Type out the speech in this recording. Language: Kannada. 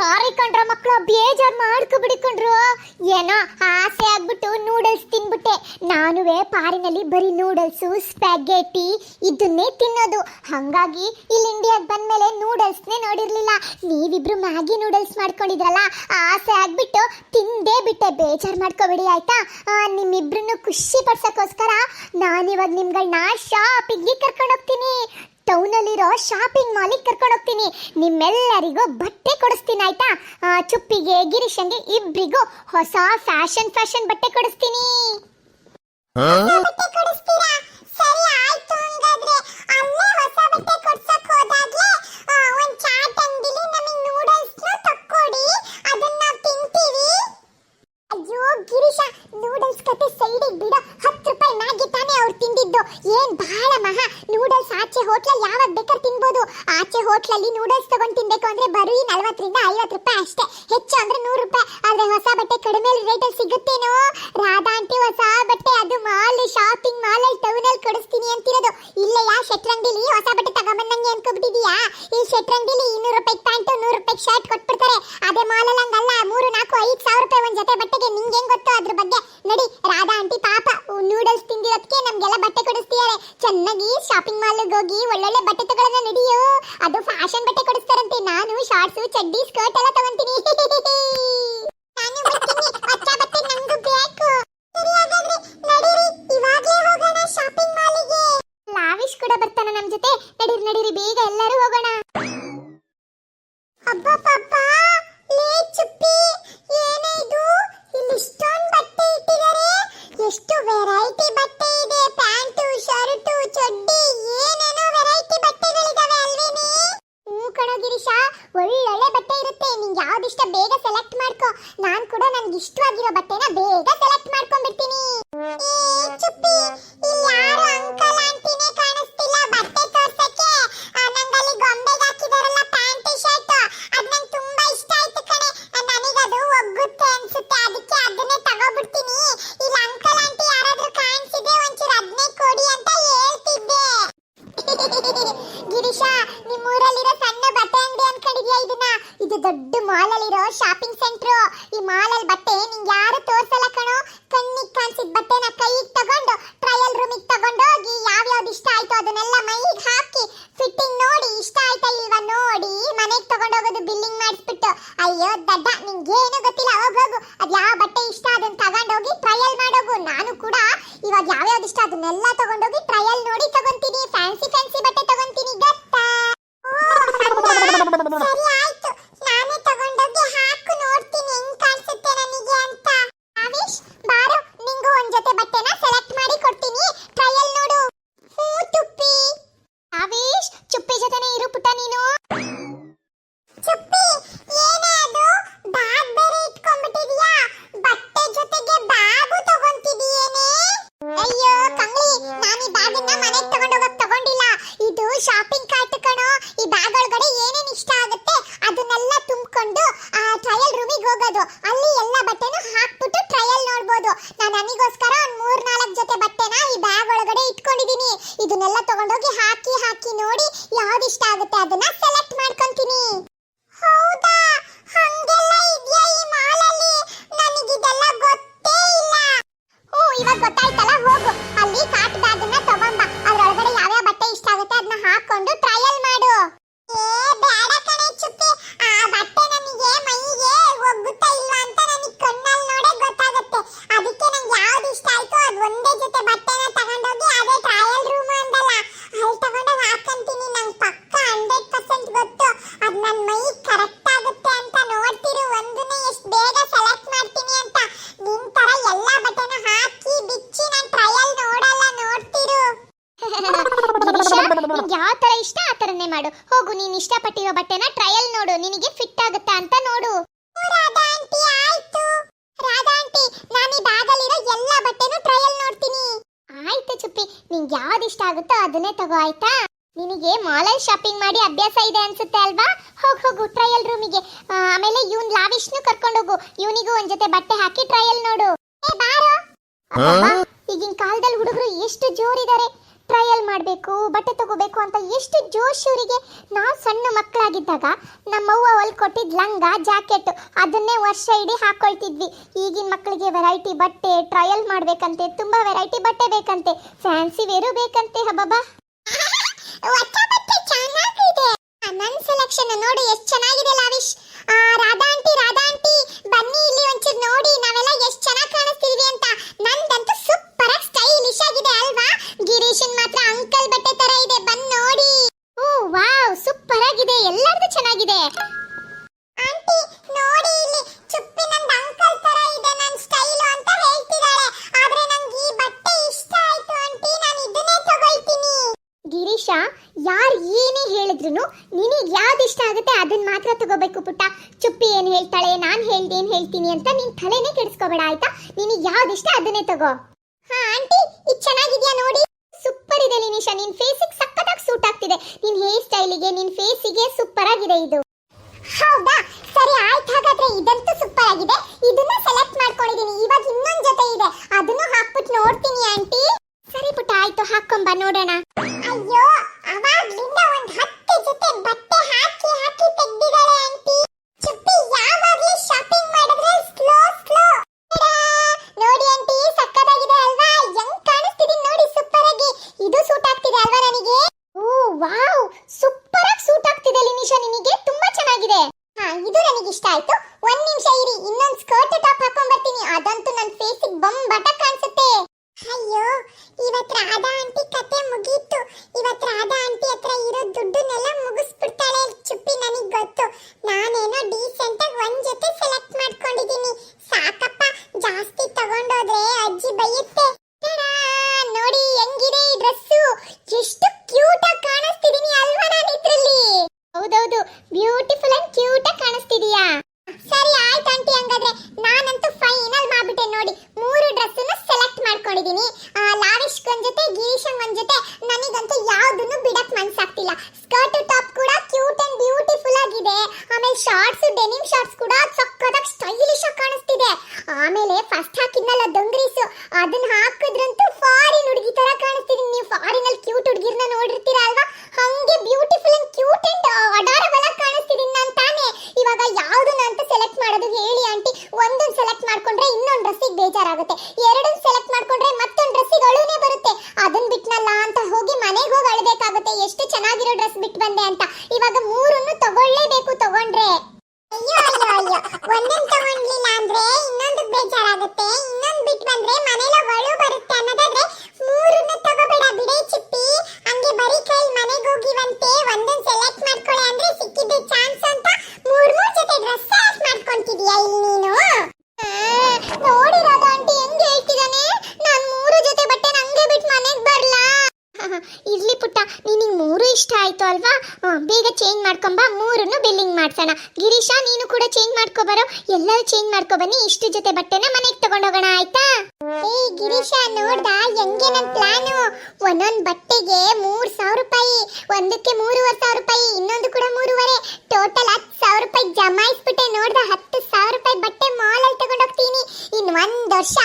ಸಾರಿ ಕಣ್ರ ಮಕ್ಕಳು ಬೇಜಾರ್ ಮಾಡ್ಕೊ ಬಿಡಿಕೊಂಡ್ರು ಏನೋ ಆಸೆ ಆಗ್ಬಿಟ್ಟು ನೂಡಲ್ಸ್ ತಿನ್ಬಿಟ್ಟೆ. ನಾನುವೇ ಪಾರಿನಲ್ಲಿ ಬರೀ ನೂಡಲ್ಸು ಸ್ಪ್ಯಾಗೆಟಿ ಇದನ್ನೇ ತಿನ್ನೋದು. ಹಂಗಾಗಿ ಇಲ್ಲಿ ಇಂಡಿಯಾಗೆ ಬಂದ್ಮೇಲೆ ನೂಡಲ್ಸ್ನೇ ನೋಡಿರ್ಲಿಲ್ಲ. ನೀವಿಬ್ರು ಮ್ಯಾಗಿ ನೂಡಲ್ಸ್ ಮಾಡ್ಕೊಂಡಿದ್ರಲ್ಲ, ಆಸೆ ಆಗ್ಬಿಟ್ಟು ತಿಂದೇ ಬಿಟ್ಟೆ. ಬೇಜಾರ್ ಮಾಡ್ಕೊಬಿಡಿ, ಆಯ್ತಾ? ನಿಮ್ಮಿಬ್ರನ್ನು ಖುಷಿ ಪಡ್ಸೋಕ್ಕೋಸ್ಕರ ನಾನಿವಾಗ ನಿಮ್ಗಳನ್ನ ಶಾಪಿಂಗ್ಗೆ ಕರ್ಕೊಂಡು ಹೋಗ್ತೀನಿ ಟೌನಲ್ಲಿರೋ ಶಾಪಿಂಗ್ ಮಾಲಿಗೆ ಕರ್ಕೊಂಡು ಹೋಗ್ತೀನಿ. ನಿಮ್ಮೆಲ್ಲರಿಗೂ ಬಟ್ಟೆ ಕೊಡಿಸ್ತೀನಿ ಆಯ್ತಾ? ಚುಪ್ಪಿಗೆ ಗಿರೀಶಂಗೆ ಇಬ್ರಿಗೂ ಹೊಸ ಫ್ಯಾಷನ್ ಫ್ಯಾಷನ್ ಬಟ್ಟೆ ಕೊಡಿಸ್ತೀನಿ. ಗಿರೀಶ ನೂಡಲ್ಸ್ ಕತೆ ಸೈಡಿಗೆ ಬಿಡು ಹತ್ತು ರೂಪಾಯಿ ಮ್ಯಾಗಿ ಅವ್ರು ತಿಂದಿದ್ದು. ಏನ್ ಬಹಳ ಮಹಾ. ನೂಡಲ್ಸ್ ಆಚೆ ಹೋಟ್ಲಲ್ಲಿ ಯಾವಾಗ ಬೇಕಾದ್ರೆ ತಿನ್ಬೋದು. ಆಚೆ ಹೋಟ್ಲಲ್ಲಿ ನೂಡಲ್ಸ್ ತಗೊಂಡ್ ತಿನ್ಬೇಕು ಅಂದ್ರೆ ಬರೀ ನಲ್ವತ್ತರಿಂದ ಐವತ್ತು ರೂಪಾಯಿ ಅಷ್ಟೇ. ಹೆಚ್ಚು ಅಂದ್ರೆ ನೂರು ರೂಪಾಯಿ. ಆದ್ರೆ ಹೊಸ ಬಟ್ಟೆ ಕಡಿಮೆ ರೇಟಲ್ಲಿ ಸಿಗುತ್ತೇನೋ ರಾಧಾ ಆಂಟಿ ಹೊಸ ಬಟ್ಟೆ ಅದು ಮಾಲ್ ಶಾಪಿಂಗ್ ಮಾಲ್ ಅಲ್ಲಿ ಟೌನ್ ಅಲ್ಲಿ ಕೊಡಿಸ್ತೀನಿ ಅಂತಿರೋದು ಇಲ್ಲ ಯಾ ಶೆಟ್ರಂಗಡಿಲಿ ಹೊಸ ಬಟ್ಟೆ ತಗೊಂಬಂದಂಗೆ ಅನ್ಕೊಬಿಟ್ಟಿದೀಯಾ ಈ ಶೆಟ್ರಂಗಡಿಲಿ ಇನ್ನೂರು ರೂಪಾಯಿ ಪ್ಯಾಂಟ್ ನೂರು ರೂಪಾಯಿ ಶರ್ಟ್ ಕೊಟ್ಬಿಡ್ತಾರೆ ಅದೇ ಮಾಲ್ ಅಲ್ಲಿ ಹಂಗಲ್ಲ ಮೂರು ನಾಲ್ಕು ಐದು ಸಾವಿರ ರೂಪಾಯಿ ಒಂದ್ ಜೊತೆ ಬಟ್ಟೆಗೆ ನಿಂಗೆ ಹೆಂಗ್ ಗೊತ್ತು ಅದ್ರ ಬಗ್ಗೆ ನಡಿ ರಾಧಾ ಆಂಟಿ ಪಾಪ ನೂಡಲ್ಸ್ ತಿಂದಿರೋದಕ್ಕೆ ನಮ್ಗೆಲ್ಲ ಬಟ್ಟೆ ಕೊಡಿಸ್ತಿದ್ದಾರೆ ಚೆನ್ನಾಗಿ ಶಾಪಿಂಗ್ ಮಾಲ್ ಹೋಗಿ ಒಳ್ಳೊಳ್ಳೆ ಬಟ್ಟೆ ತಗೊಳ್ಳೋಣ ನಡಿಯೋ, ಅದು ಫ್ಯಾಷನ್ ಬಟ್ಟೆ ಕೊಡಿಸ್ತಾರಂತೆ. ನಾನು ಶಾರ್ಟ್ಸ್ ಚಡ್ಡಿ ಸ್ಕರ್ಟ್ ಎಲ್ಲ ತಗೊಂತೀನಿ. ನಾನು ಬಟ್ಟೆ ಬೇಕು. ಹೋಗೋಣ ಶಾಪಿಂಗ್ ಮಾಲಿಗೆ ಲಾವಿಶ್ ಕೂಡ ಬರ್ತಾನ ನಮ್ಮ ಜೊತೆ. ನಡೀರಿ ನಡೀರಿ. ಬೇಗ ಎಲ್ಲರೂ ಹೋಗೋಣ. ಇದು ದೊಡ್ಡ ಮಾಲ್ ಅಲ್ಲಿರೋ ಶಾಪಿಂಗ್ ಸೆಂಟರ್ ಈ ಮಾಲ್ ಅಲ್ಲಿ ಬಟ್ಟೆ ನಿಂಗೆ ಯಾರು ತೋರ್ಸಲ್ಲ ಕಣೋ. ಕಣ್ಣಿಗೆ ಕಾಣಿಸಿದ ಬಟ್ಟೆನ ಕೈಗೆ ತಗೊಂಡು ಟ್ರಯಲ್ ರೂಮಿಗೆ ತಗೊಂಡು ಹೋಗಿ ಯಾವ್ಯಾವ್ದು ಇಷ್ಟ ಆಯ್ತು ಅದನ್ನೆಲ್ಲ ಮೈಗೆ ಹಾಕಿ ಫಿಟ್ಟಿಂಗ್ ನೋಡಿ ಇಷ್ಟ ಆಯ್ತಾ ಇಲ್ವಾ ನೋಡಿ ಮನೆಗೆ ತಗೊಂಡೋಗೋದು ಬಿಲ್ಲಿಂಗ್ ಮಾಡಿಸ್ಬಿಟ್ಟು. ಅಯ್ಯೋ ದಡ್ಡ ಏನು ಗೊತ್ತಿಲ್ಲ, ಹೋಗ್, ಹೋಗು. ಅದ್ ಯಾವ ಬಟ್ಟೆ ಇಷ್ಟ ಅದನ್ನ ತಗೊಂಡೋಗಿ ಟ್ರಯಲ್ ಮಾಡೋಗು ನಾನು ಕೂಡ ಇವಾಗ ಯಾವ್ಯಾವ್ದು ಇಷ್ಟ ಅದನ್ನೆಲ್ಲ ತಗೊಂಡೋಗಿ ತಗೊಂಡೋಗಿ ಹಾಕಿ ಹಾಕಿ ನೋಡಿ ಯಾವ್ದು ಇಷ್ಟ ಆಗುತ್ತೆ ಅದನ್ನ ಸೆಲೆಕ್ಟ್ ಮಾಡ್ಕೊಂತೀನಿ. ಹೌದಾ? ಹಂಗೆಲ್ಲ ಇದೆಯಾ ಈ ಮಾಲಲ್ಲಿ? ನನಗಿದೆಲ್ಲ ಗೊತ್ತೇ ಇಲ್ಲ. ಓ ಇವಾಗ ಗೊತ್ತಾಯ್ತಲ್ಲ, ಹೋಗು. ಅಲ್ಲಿ ಕಾಟ್ ಬ್ಯಾಗ್ ಅನ್ನ ತಗೊಂಬ. ಅದ್ರೊಳಗಡೆ ಯಾವ ಬಟ್ಟೆ ಇಷ್ಟ ಆಗುತ್ತೆ ಅದನ್ನ ಹಾಕೊಂಡು ಟ್ರಯಲ್ ಮಾಡು. ಏ, ಬೇಡ ಕಣೆ ಚುಪ್ಪಿ. ಆ ಬಟ್ಟೆ ನನಗೆ ಮೈಗೆ ಒಗ್ಗುತ್ತಾ ಇಲ್ವಾ ಅಂತ ನನಗೆ ಕಣ್ಣಲ್ಲಿ ನೋಡೇ ಗೊತ್ತಾಗುತ್ತೆ. ಅದಕ್ಕೆ ನಂಗೆ ಯಾವ್ದು ಇಷ್ಟ ಆಯ್ತು ಅದು ಒಂದೇ ಜೊತೆ ಬಟ್ಟೆನ ತಗೊಂಡೋಗಿ ಅದೇ ಟ್ರಯಲ್ ರೂಮ್ ಅಂದಲ್ಲ ಅಲ್ಲಿ ತಗೊಂಡೋಗಿ ಹಾಕಂತೀನಿ ನಂಗೆ ಪಕ್ಕ ಹಂಡ್ರೆಡ್ ಪರ್ಸೆಂಟ್ ಗೊತ್ತು ಅದು ನನ್ನ ಮೈ ಕರೆಕ್ಟ್ ಆಗುತ್ತೆ ಅಂತ ನೋಡ್ತಿರು ಒಂದನ್ನೇ ಎಷ್ಟು ಬೇಗ ಸೆಲೆಕ್ಟ್ ಮಾಡ್ತೀನಿ ಅಂತ ನಿನ್ ತರ ಎಲ್ಲಾ ಬಟ್ಟೆನ ಹಾಕಿ ಬಿಚ್ಚಿ ನಾನು ಟ್ರಯಲ್ ನೋಡಲ್ಲ ನೋಡ್ತಿರು ನಿಮ್ಗೆ ಯಾವ ತರ ಇಷ್ಟ ಆ ತರನೇ ಮಾಡು. ಹೋಗು ನೀನ್ ಇಷ್ಟಪಟ್ಟಿರೋ ಬಟ್ಟೆನ ಟ್ರಯಲ್ ನೋಡು. ನಿನಗೆ ಫಿಟ್ ಆಗುತ್ತಾ ಅಂತ ನೋಡು. ರಾಧಾ ಆಂಟಿ ಆಯ್ತು. ರಾಧಾ ಆಂಟಿ ನಾನು ಈ ಬ್ಯಾಗಲ್ಲಿರೋ ಎಲ್ಲಾ ಬಟ್ಟೆನೂ ಟ್ರಯಲ್ ನೋಡ್ತೀನಿ. ಆಯ್ತು ಚುಪ್ಪಿ. ನಿಂಗೆ ಯಾವ್ದು ಇಷ್ಟ ಆಗುತ್ತೋ ಅದನ್ನೇ ತಗೋ ಆಯ್ತಾ? ನಿನಗೆ ಮಾಲಲ್ಲಿ ಶಾಪಿಂಗ್ ಮಾಡಿ ಅಭ್ಯಾಸ ಇದೆ ಅನ್ಸುತ್ತೆ ಅಲ್ವಾ? ಹೋಗ್ ಹೋಗು ಟ್ರಯಲ್ ರೂಮಿಗೆ ಆಮೇಲೆ ಇವನ್ ಲಾವಿಶ್ನು ಕರ್ಕೊಂಡೋಗು ಇವನಿಗೂ ಒಂದ್ ಜೊತೆ ಬಟ್ಟೆ ಹಾಕಿ ಟ್ರಯಲ್ ನೋಡು. ಏ ಬಾರೋ. ಅಬ್ಬಬ್ಬಾ, ಈಗಿನ ಕಾಲದಲ್ಲಿ ಹುಡುಗರು ಎಷ್ಟು ಜೋರಿದ್ದಾರೆ ಟ್ರಯಲ್ ಮಾಡಬೇಕು, ಬಟ್ಟೆ ತಗೋಬೇಕು ಅಂತ ಎಷ್ಟು ಜೋಶ್ ಇವರಿಗೆ ನಾವು ಸಣ್ಣ ಮಕ್ಕಳಾಗಿದ್ದಾಗ ನಮ್ಮವ್ವ ಹೊಲ್ ಕೊಟ್ಟಿದ್ ಲಂಗ, ಜಾಕೆಟ್ ಅದನ್ನೇ ವರ್ಷ ಇಡೀ ಹಾಕೊಳ್ತಿದ್ವಿ. ಈಗಿನ ಮಕ್ಕಳಿಗೆ ವೆರೈಟಿ ಬಟ್ಟೆ ಟ್ರಯಲ್ ಮಾಡಬೇಕಂತೆ, ತುಂಬಾ ವೆರೈಟಿ ಬಟ್ಟೆ ಬೇಕಂತೆ ಫ್ಯಾನ್ಸಿ ವೇರು ಬೇಕಂತೆ, ಹಬ್ಬಬ್ಬಾ. ನನ್ನ ಸೆಲೆಕ್ಷನ್ ನೋಡಿ, ಎಷ್ಟು ಚೆನ್ನಾಗಿದೆ ಲಾವಿಶ್ ಆ, ರಾಧಾ ಆಂಟಿ ರಾಧಾ ಆಂಟಿ ಬನ್ನಿ ಇಲ್ಲಿ ಒಂಚೂರು ನೋಡಿ ನಾವೆಲ್ಲ ಎಷ್ಟು ಚೆನ್ನಾಗಿ ಕಾಣಿಸ್ತೀವಿ ಅಂತ ನಂದಂತೂ ಸೂಪರ್ ಆಗಿ ಸ್ಟೈಲಿಶ್ ಆಗಿದೆ ಅಲ್ವಾ ಗಿರೀಶನ್ ಮಾತ್ರ ಅಂಕಲ್ ಬಟ್ಟೆ ತರ ಇದೆ ಬಂದ್ ನೋಡಿ ಓ ವಾವ್ ಸೂಪರ್ ಆಗಿದೆ ಎಲ್ಲರದು ಚೆನ್ನಾಗಿದೆ ಆಂಟಿ ನೋಡಿ ಇಲ್ಲಿ ಚುಪ್ಪಿ ನನ್ನ ಅಂಕಲ್ ತರ ಇದೆ ನನ್ನ ಸ್ಟೈಲ್ ಅಂತ ಹೇಳ್ತಿದ್ದಾಳೆ ಆದ್ರೆ ನನಗೆ ಈ ಬಟ್ಟೆ ಇಷ್ಟ ಆಯ್ತು ಆಂಟಿ ನಾನು ಇದನ್ನೇ ತಗೊಳ್ತೀನಿ. ಗಿರೀಶ ಯಾರು ಏನೇ ಹೇಳಿದ್ರು ನಿನಗೆ ಯಾವ್ದು ಇಷ್ಟ ಆಗುತ್ತೆ ಅದನ್ನ ಮಾತ್ರ ತಗೋಬೇಕು ಪುಟ್ಟ. ಚುಪ್ಪಿ ಏನ್ ಹೇಳ್ತಾಳೆ ನಾನು ಹೇಳ್ದೆ ಏನ್ ಹೇಳ್ತೀನಿ ಅಂತ ನಿನ್ ತಲೆನೇ ಕೆಡಿಸ್ಕೋಬೇಡ ಆಯ್ತಾ? ನಿನಗೆ ಯಾವ್ದು ಇಷ್ಟ ಅದನ್ನೇ ತಗೋ. ಹಾ ಆಂಟಿ ಇದು ಚೆನ್ನಾಗಿದ್ಯಾ ನೋಡಿ? ಸೂಪರ್ ಇದೆ ಲಿನಿಶಾ. ನಿನ್ ಫೇಸಿಗೆ ಸಖತ್ತಾಗಿ ಸೂಟ್ ಆಗ್ತಿದೆ. ನಿನ್ ಹೇರ್ ಸ್ಟೈಲಿಗೆ ನಿನ್ ಫೇಸಿಗೆ ಸೂಪರ್ ಆಗಿದೆ ಇದು. ಹೌದಾ? ಸರಿ ಆಯ್ತು ಹಾಗಾದ್ರೆ ಇದಂತೂ ಸೂಪರ್ ಫೇಸಿಗೆ ಬಮ್ ಬಟ ಕಾಣಿಸುತ್ತೆ. ಅಯ್ಯೋ ಇವತ್ ರಾಧಾ ಆಂಟಿ ಕತೆ ಮುಗೀತು. ಇವತ್ ರಾಧಾ ಆಂಟಿ ಹತ್ರ ಇರೋ ದುಡ್ಡನ್ನೆಲ್ಲ ಮುಗಿಸ್ಬಿಡ್ತಾಳೆ. ಚುಪ್ಪಿ ನನಗ್ ಗೊತ್ತು. ನಾನೇನೋ ಡೀಸೆಂಟ್ ಆಗಿ ಒಂದ್ ಜೊತೆ ಸೆಲೆಕ್ಟ್ ಮಾಡ್ಕೊಂಡಿದೀನಿ ಸಾಕಪ್ಪ, ಜಾಸ್ತಿ ತಗೊಂಡೋದ್ರೆ ಅಜ್ಜಿ ಬೈಯುತ್ತೆ ಟಡಾ! ನೋಡಿ ಹೆಂಗಿದೆ ಈ ಡ್ರೆಸ್ಸು ಎಷ್ಟು ಕ್ಯೂಟ್ ಆಗಿ ಕಾಣಿಸ್ತಿದೀನಿ ಅಲ್ವಾ ನಾನು ಇದ್ರಲ್ಲಿ ಹೌದೌದು ಬ್ಯೂಟಿಫುಲ್ ಅಂಡ್ ಕ್ಯೂಟ್ ಆಗಿ ಕಾಣಿಸ್ತಿದೀಯಾ ಸರಿ ಆಯ್ತು ಆಂಟಿ ಹಂಗಾದ್ರೆ ನಾನಂತೂ ಫೈನಲ್ ಮಾಡ್ಬಿಟ್ಟೆ ನೋಡಿ ಮೂರು ಡ್ರೆಸ್ಸನ್ನ ಸೆಲೆಕ್ಟ್ ಮಾಡ್ಕೊಂಡಿದೀನಿ ಆ, ಲಾವಿಶ್ಗ್ ಒಂದ್ ಜೊತೆ ಗಿರೀಶಂಗ್ ಒಂದ್ ಜೊತೆ ನನಗಂತೂ ಯಾವ್ದನ್ನು ಬಿಡಕ್ ಮನ್ಸಾಗ್ತಿಲ್ಲ ಸ್ಕರ್ಟ್ ಟಾಪ್ ಕೂಡ ಕ್ಯೂಟ್ ಅಂಡ್ ಬ್ಯೂಟಿಫುಲ್ ಆಗಿದೆ ಆಮೇಲೆ ಶಾರ್ಟ್ಸ್ ಡೆನಿಮ್ ಶಾರ್ಟ್ಸ್ ಕೂಡ ಸಕ್ಕತ್ತಾಗಿ ಸ್ಟೈಲಿಶ್ ಆಗಿ ಕಾಣಿಸ್ತಿದೆ ಆಮೇಲೆ ಫಸ್ಟ್ ಹಾಕಿದ್ನಲ್ಲ ದೊಂಗ್ರೀಸು ಅದನ್ನ ಹಾಕಿದ್ರಂತೂ ಫಾರಿನ್ ಹುಡುಗಿ ತರ ಕಾಣಿಸ್ತಿದೀನಿ ನೀವು ಫಾರಿನ್ ಅಲ್ಲಿ ಕ್ಯೂಟ್ ಹುಡುಗಿರ್ನ ನೋಡಿರ್ತೀರ ಅಲ್ವಾ? ಹಂಗೆ beautiful and cute and adorable ಆಗಿ ಕಾಣಿಸ್ತಿದ್ದೀನಿ ನಾನು ತಾನೇ. ಇವಾಗ ಯಾವುದು ಅಂತ ಸೆಲೆಕ್ಟ್ ಮಾಡೋದು ಹೇಳಿ ಆಂಟಿ. ಒಂದೊಂದು ಸೆಲೆಕ್ಟ್ ಮಾಡ್ಕೊಂಡ್ರೆ ಇನ್ನೊಂದು ಡ್ರೆಸ್ಸಿಗೆ ಬೇಜಾರಾಗುತ್ತೆ. ಎರಡನ್ನು ಸೆಲೆಕ್ಟ್ ಮಾಡ್ಕೊಂಡ್ರೆ ಮತ್ತೊಂದು ಡ್ರೆಸ್ಸಿಗೆ ಅಳುನೇ ಬರುತ್ತೆ. ಅದನ್ನ ಬಿಟ್ನಲ್ಲ ಅಂತ ಹೋಗಿ ಮನೆಗೆ ಹೋಗಿ ಅಳ್ಬೇಕಾಗುತ್ತೆ. ಎಷ್ಟು ಚೆನ್ನಾಗಿರೋ ಡ್ರೆಸ್ ಬಿಟ್ಟು ಬಂದೆ ಅಂತ. ಇವಾಗ ಮೂರನ್ನು ತಗೊಳ್ಳೇಬೇಕು ತಗೊಂಡ್ರೆ. ಅಯ್ಯೋ ಅಯ್ಯೋ ಅಯ್ಯೋ. ಒಂದನ್ನು ತಗೊಂಡ್ಲಿಲ್ಲ ಅಂದ್ರೆ ಇನ್ನೊಂದು ಬೇಜಾರಾಗುತ್ತೆ. ಇನ್ನೊಂದು ಬಿಟ್ಟು ಬಂದ್ರೆ ಮನೇಲಿ ಒಳು ಬರುತ್ತೆ ಅನ್ನೋದಾದ್ರೆ ಮೂರನ್ನ ತಗೋಬೇಡ ಬಿಡೆ ಚಿಪ್ಪಿ ಹಂಗೆ ಬರೀ ಕೈ ಮನೆಗೆ ಹೋಗಿವಂತೆ ಒಂದೊಂದು ಸೆಲೆಕ್ಟ್ ಮಾಡ್ಕೊಳ್ಳೆ ಅಂದ್ರೆ ಸಿಕ್ಕಿದ್ದೆ ಚಾನ್ಸ್ ಅಂತ ಮೂರ್ ಮೂರ್ ಜೊತೆ ಡ್ರೆಸ್ ಸೆಲೆಕ್ಟ್ ಮಾಡ್ಕೊಂತಿದ್ಯಾ ಇಲ್ಲಿ ನೀನು ನೋಡಿರೋದು ಆಂಟಿ ಹೆಂಗ್ ಹೇಳ್ತಿದಾನೆ ನಾನ್ ಮೂರು ಜೊತೆ ಬಟ್ಟೆ ನಂಗೆ ಬಿಟ್ಟು ಮನೆಗೆ ಬರ್ಲಾ ಇರ್ಲಿ ಪುಟ್ಟ ನಿನಗೆ ಮೂರು ಇಷ್ಟ ಆಯ್ತು ಅಲ್ವಾ ಹ್ಮ್, ಬೇಗ ಚೇಂಜ್ ಮಾಡ್ಕೊಂಬ ಬಿಲ್ಲಿಂಗ್ ಮಾಡ್ಸೋಣ. ಗಿರೀಶ, ನೀನು ಕೂಡ ಚೇಂಜ್ ಮಾಡ್ಕೊ ಬರೋ. ಎಲ್ಲರೂ ಚೇಂಜ್ ಮಾಡ್ಕೊ ಬನ್ನಿ. ಇಷ್ಟು ಜೊತೆ ಬಟ್ಟೆನ ಮನೆಗೆ ತಗೊಂಡೋಗೋಣ ಆಯ್ತಾ? ಏ, ಗಿರೀಶ, ನೋಡ್ದ? ಹೆಂಗೆ ನನ್ ಪ್ಲಾನು? ಒಂದೊಂದ್ ಬಟ್ಟೆಗೆ ಮೂರ್ ಸಾವಿರ ರೂಪಾಯಿ, ಒಂದಕ್ಕೆ ಮೂರುವರೆ ಸಾವಿರ ರೂಪಾಯಿ, ಇನ್ನೊಂದು ಕೂಡ ಮೂರುವರೆ. ಟೋಟಲ್ ಹತ್ತು ಸಾವಿರ ರೂಪಾಯಿ ಜಮಾಯಿಸ್ಬಿಟ್ಟೆ. ನೋಡ್ದ, ಹತ್ತು ಸಾವಿರ ರೂಪಾಯಿ ಬಟ್ಟೆ ಮಾಲ್ ಅಲ್ಲಿ ತಗೊಂಡೋಗ್ತೀನಿ ಇನ್ ಒಂದ್ ವರ್ಷ